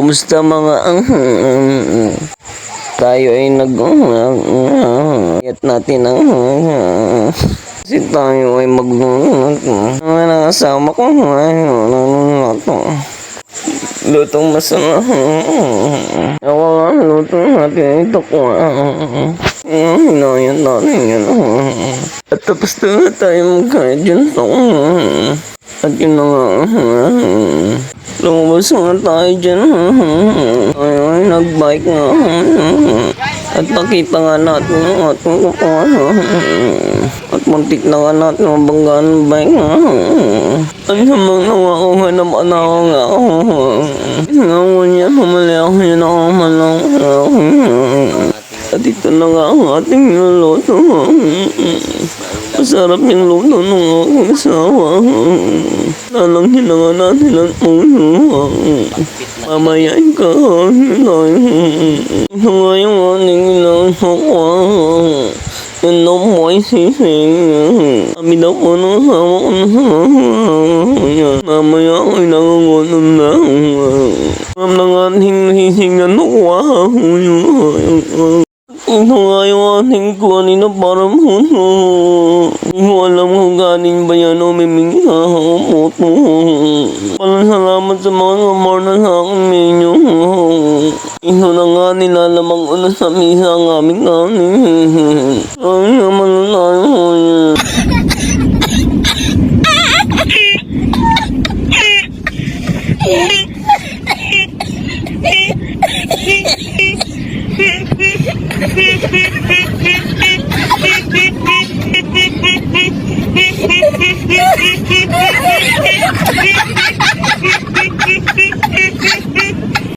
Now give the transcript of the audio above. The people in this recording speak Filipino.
Kumusta mga tayo ay nag Yat natin ang kasi tayo ay mag mga nakasama ko lutong masama. Awa nga lutong natin ito ko hinayan natin yan at tapos na tayo magkaya dyan at yun na nga lumabas nga tayo dyan. Ay ay nagbike nga. At nakita nga natin ang ating kukuhan at muntik na nga natin mabanggaan ng bike. Ay namang nawakuha naman ako nga? Nga niya humali ako yun ako malang at ito na nga ang ating niluluto masarap yung luto ng aking asawa lalanghin na nga natin ang ulo mamaya ka ito nga yung ating niluluto yun daw mo ay sising. Kami daw po nung asawa ko na Mamaya ako'y nangungunom na. Nga ating sising na nakuha. Ito nga yung ating kuhanin na parang puso. Hindi ko alam kung galing ba yan o mimingi sa ako po. Palang salamat sa mga sumorna sa akin ninyo. Ito na nga nilalamang na sa misa ang aming kanin. Ay naman na tayo. beep, beep, beep.